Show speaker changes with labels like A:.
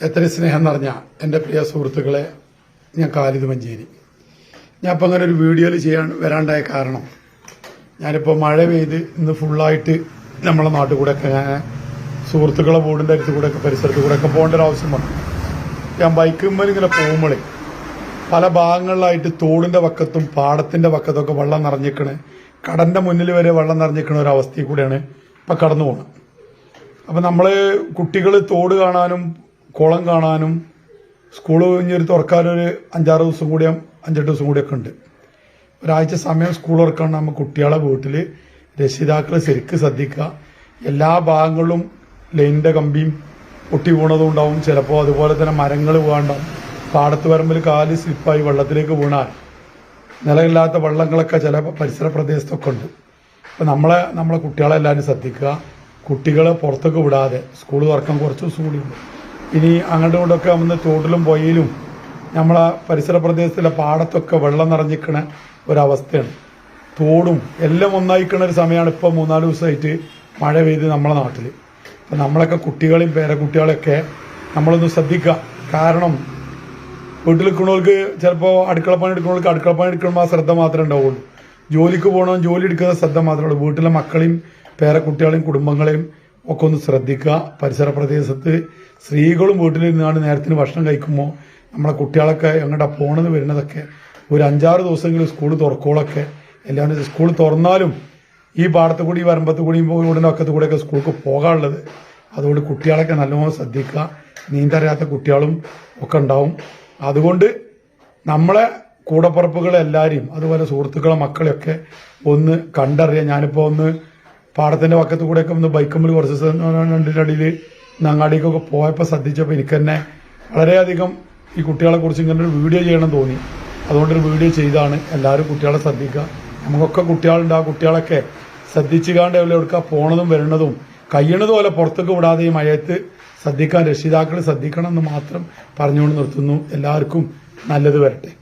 A: എത്ര സ്നേഹം നിറഞ്ഞ എന്റെ പ്രിയ സുഹൃത്തുക്കളെ ഞാൻ കാലിത് മഞ്ചേരി ഞാൻ ഇപ്പം അങ്ങനെ ഒരു വീഡിയോയിൽ ചെയ്യാൻ വരാണ്ടായ കാരണം ഞാനിപ്പോൾ മഴ പെയ്ത് ഇന്ന് ഫുള്ളായിട്ട് നമ്മളെ നാട്ടിൽ ഒക്കെ ഞാൻ സുഹൃത്തുക്കളെ വീടിന്റെ അടുത്ത് കൂടെ ഒക്കെ പരിസരത്ത് കൂടെ ഒക്കെ പോകേണ്ട ഒരു ആവശ്യം വന്നു. ഞാൻ ബൈക്കുമ്മൽ ഇങ്ങനെ പോകുമ്പോഴേ പല ഭാഗങ്ങളിലായിട്ട് തോടിന്റെ വക്കത്തും പാടത്തിന്റെ വക്കത്തൊക്കെ വെള്ളം നിറഞ്ഞിക്കണേ കടന്റെ മുന്നിൽ വരെ വെള്ളം നിറഞ്ഞിക്കണ ഒരു അവസ്ഥയിൽ കൂടെയാണ് ഇപ്പം കടന്നു പോകുന്നത്. അപ്പം നമ്മൾ കുട്ടികൾ തോട് കാണാനും കുളം കാണാനും സ്കൂൾ കഴിഞ്ഞ് ഒരു തുറക്കാനൊരു അഞ്ചാറ് ദിവസം കൂടി അഞ്ചെട്ട് ദിവസം കൂടിയൊക്കെ ഉണ്ട്. ഒരാഴ്ച സമയം സ്കൂൾ തുറക്കാണ് നമ്മൾ കുട്ടികളെ വീട്ടിൽ രക്ഷിതാക്കൾ ശരിക്ക് ശ്രദ്ധിക്കുക. എല്ലാ ഭാഗങ്ങളിലും ലൈനിന്റെ കമ്പിയും പൊട്ടി വീണതും ഉണ്ടാവും. ചിലപ്പോൾ അതുപോലെ തന്നെ മരങ്ങൾ വീണ്ടാവും പാടത്ത് പറമ്പിൽ കാൽ സ്ലിപ്പായി വെള്ളത്തിലേക്ക് വീണാൽ നിലയില്ലാത്ത വെള്ളങ്ങളൊക്കെ ചില പരിസര പ്രദേശത്തൊക്കെ ഉണ്ട്. അപ്പം നമ്മളെ നമ്മളെ കുട്ടികളെ എല്ലാവരും ശ്രദ്ധിക്കുക. കുട്ടികളെ പുറത്തൊക്കെ വിടാതെ സ്കൂൾ തുറക്കാൻ കുറച്ച് ദിവസം കൂടി ഉണ്ട്. ഇനി അങ്ങോട്ടും ഇങ്ങോട്ടൊക്കെ വന്ന് തോട്ടിലും പൊയ്യിലും നമ്മളെ പരിസര പ്രദേശത്തിലെ പാടത്തൊക്കെ വെള്ളം നിറഞ്ഞിക്കണ ഒരവസ്ഥയാണ്. തോടും എല്ലാം ഒന്നായിക്കണ ഒരു സമയമാണ് ഇപ്പോൾ മൂന്നാൽ ദിവസമായിട്ട് മഴ പെയ്ത് നമ്മളെ നാട്ടിൽ അപ്പം നമ്മളൊക്കെ കുട്ടികളെയും പേരക്കുട്ടികളെയൊക്കെ നമ്മളൊന്ന് ശ്രദ്ധിക്കുക. കാരണം വീട്ടിൽ നിൽക്കുന്നവർക്ക് ചിലപ്പോൾ അടുക്കള പണി എടുക്കുന്നവർക്ക് അടുക്കള പണി എടുക്കുമ്പോൾ ആ ശ്രദ്ധ മാത്രമേ ഉണ്ടാവുള്ളൂ. ജോലിക്ക് പോകണം ജോലി എടുക്കുന്ന ശ്രദ്ധ മാത്രമേ ഉള്ളൂ. വീട്ടിലെ മക്കളെയും പേരക്കുട്ടികളെയും കുടുംബങ്ങളെയും ഒക്കെ ഒന്ന് ശ്രദ്ധിക്കുക പരിസര പ്രദേശത്ത് സ്ത്രീകളും വീട്ടിൽ നിന്നാണ് നേരത്തിന് ഭക്ഷണം കഴിക്കുമ്പോൾ നമ്മളെ കുട്ടികളൊക്കെ എങ്ങോട്ടാ പോണത് വരുന്നതൊക്കെ. ഒരു അഞ്ചാറ് ദിവസമെങ്കിലും സ്കൂൾ തുറക്കോളൊക്കെ എല്ലാവരും സ്കൂൾ തുറന്നാലും ഈ പാടത്ത് കൂടി വരമ്പത്ത് കൂടി ഉടനെ ഒക്കത്ത് കൂടെയൊക്കെ സ്കൂൾക്ക് പോകാനുള്ളത്. അതുകൊണ്ട് കുട്ടികളൊക്കെ നല്ലോണം ശ്രദ്ധിക്കുക നീന്തറിയാത്ത കുട്ടികളും ഒക്കെ ഉണ്ടാവും. അതുകൊണ്ട് നമ്മളെ കൂടപ്പുറപ്പുകളെല്ലാവരെയും അതുപോലെ സുഹൃത്തുക്കളെ മക്കളെയൊക്കെ ഒന്ന് കണ്ടറിയാം ഞാനിപ്പോൾ ഒന്ന് പാടത്തിന്റെ പക്കത്ത് കൂടെയൊക്കെ ഒന്ന് ബൈക്കുമ്പിൽ കുറച്ച് രണ്ടിനടിയിൽ അടിയിൽ അങ്ങാടിക്കൊക്കെ പോയപ്പോൾ ശ്രദ്ധിച്ചപ്പോൾ എനിക്ക് തന്നെ വളരെയധികം ഈ കുട്ടികളെ കുറിച്ച് ഇങ്ങനെ ഒരു വീഡിയോ ചെയ്യണം തോന്നി. അതുകൊണ്ടൊരു വീഡിയോ ചെയ്താണ്. എല്ലാവരും കുട്ടികളെ ശ്രദ്ധിക്കുക. നമുക്കൊക്കെ കുട്ടികളുണ്ട്. ആ കുട്ടികളൊക്കെ ശ്രദ്ധിച്ചുകാണ്ട് എവിടെ എടുക്കുക പോണതും വരുന്നതും കഴിയണതും പോലെ പുറത്തേക്ക് വിടാതെ ഈ മഴയത്ത് ശ്രദ്ധിക്കാൻ രക്ഷിതാക്കൾ ശ്രദ്ധിക്കണം എന്ന് മാത്രം പറഞ്ഞുകൊണ്ട് നിർത്തുന്നു. എല്ലാവർക്കും നല്ലത് വരട്ടെ.